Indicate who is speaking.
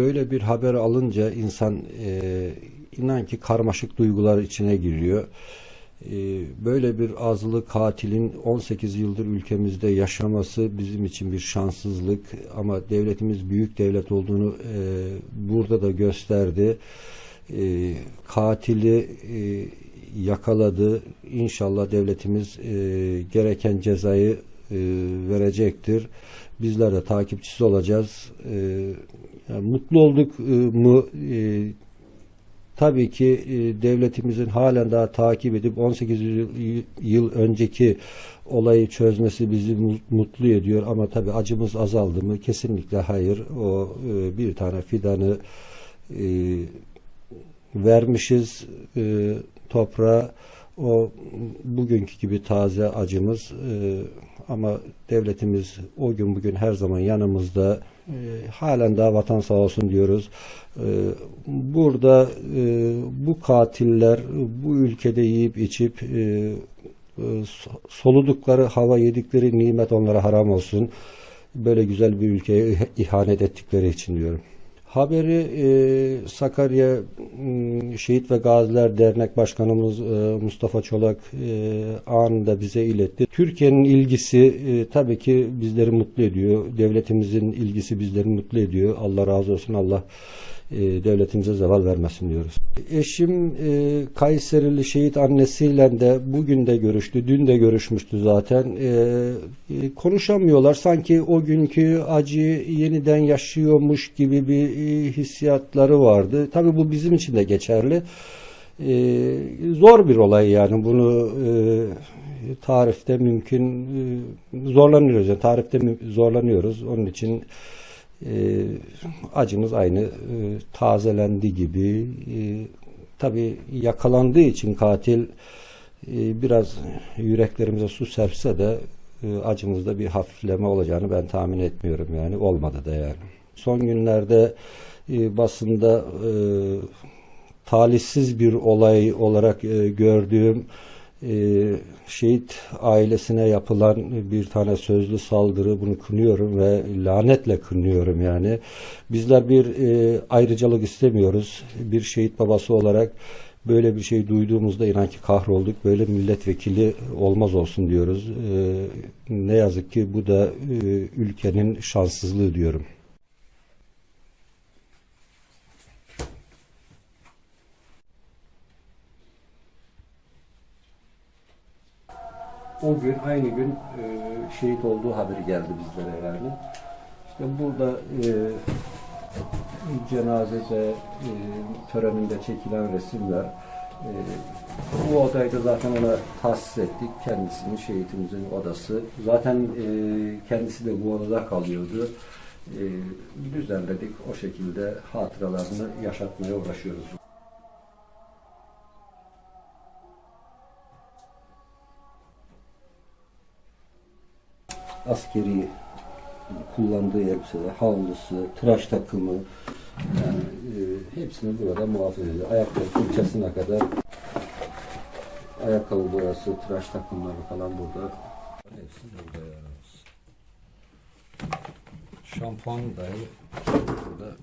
Speaker 1: Böyle bir haber alınca insan e, inan ki karmaşık duygular içine giriyor. E, böyle bir azılı katilin 18 yıldır ülkemizde yaşaması bizim için bir şanssızlık ama devletimiz büyük devlet olduğunu e, burada da gösterdi. E, katili e, yakaladı. İnşallah devletimiz e, gereken cezayı verecektir. Bizler de takipçisi olacağız. E, yani mutlu olduk e, mu? E, tabii ki e, devletimizin halen daha takip edip 18 yıl, önceki olayı çözmesi bizi mu- mutlu ediyor ama tabii acımız azaldı mı? Kesinlikle hayır. O e, bir tane fidanı e, vermişiz e, toprağa. O bugünkü gibi taze acımız e, ama devletimiz o gün bugün her zaman yanımızda. E, halen daha vatan sağ olsun diyoruz. E, burada e, bu katiller bu ülkede yiyip içip e, e, so- soludukları hava yedikleri nimet onlara haram olsun. Böyle güzel bir ülkeye ihanet ettikleri için diyorum. Haberi e, Sakarya m, Şehit ve Gaziler Dernek Başkanımız e, Mustafa Çolak e, anında bize iletti. Türkiye'nin ilgisi e, tabii ki bizleri mutlu ediyor. Devletimizin ilgisi bizleri mutlu ediyor. Allah razı olsun. Allah e, devletimize zeval vermesin diyoruz. Eşim e, Kayserili şehit annesiyle de bugün de görüştü, dün de görüşmüştü zaten. E, e, konuşamıyorlar. Sanki o günkü acıyı yeniden yaşıyormuş gibi bir e, hissiyatları vardı. Tabii bu bizim için de geçerli. E, zor bir olay yani bunu e, tarifte mümkün e, zorlanıyoruz. Yani tarifte zorlanıyoruz. Onun için e, acımız aynı e, tazelendi gibi. E, tabii yakalandığı için katil e, biraz yüreklerimize su serpse de e, acımızda bir hafifleme olacağını ben tahmin etmiyorum yani olmadı da yani. Son günlerde e, basında e, talihsiz bir olay olarak e, gördüğüm e, şehit ailesine yapılan bir tane sözlü saldırı bunu kınıyorum ve lanetle kınıyorum yani. Bizler bir e, ayrıcalık istemiyoruz. Bir şehit babası olarak böyle bir şey duyduğumuzda inan ki kahrolduk. Böyle milletvekili olmaz olsun diyoruz. E, ne yazık ki bu da e, ülkenin şanssızlığı diyorum. O gün aynı gün e, şehit olduğu haberi geldi bizlere yani. İşte burada e, cenazede e, töreninde çekilen resimler e, bu odayı da zaten ona tahsis ettik. Kendisinin şehitimizin odası. Zaten e, kendisi de bu odada kalıyordu. E, düzenledik. O şekilde hatıralarını yaşatmaya uğraşıyoruz. Askeri kullandığı elbiseler, havlusu, tıraş takımı yani e, hepsini burada muhafaza ediyor. Ayakkabı fırçasına kadar ayakkabı boyası, tıraş takımları falan burada. Hepsi burada yani. Şampuan dahi burada.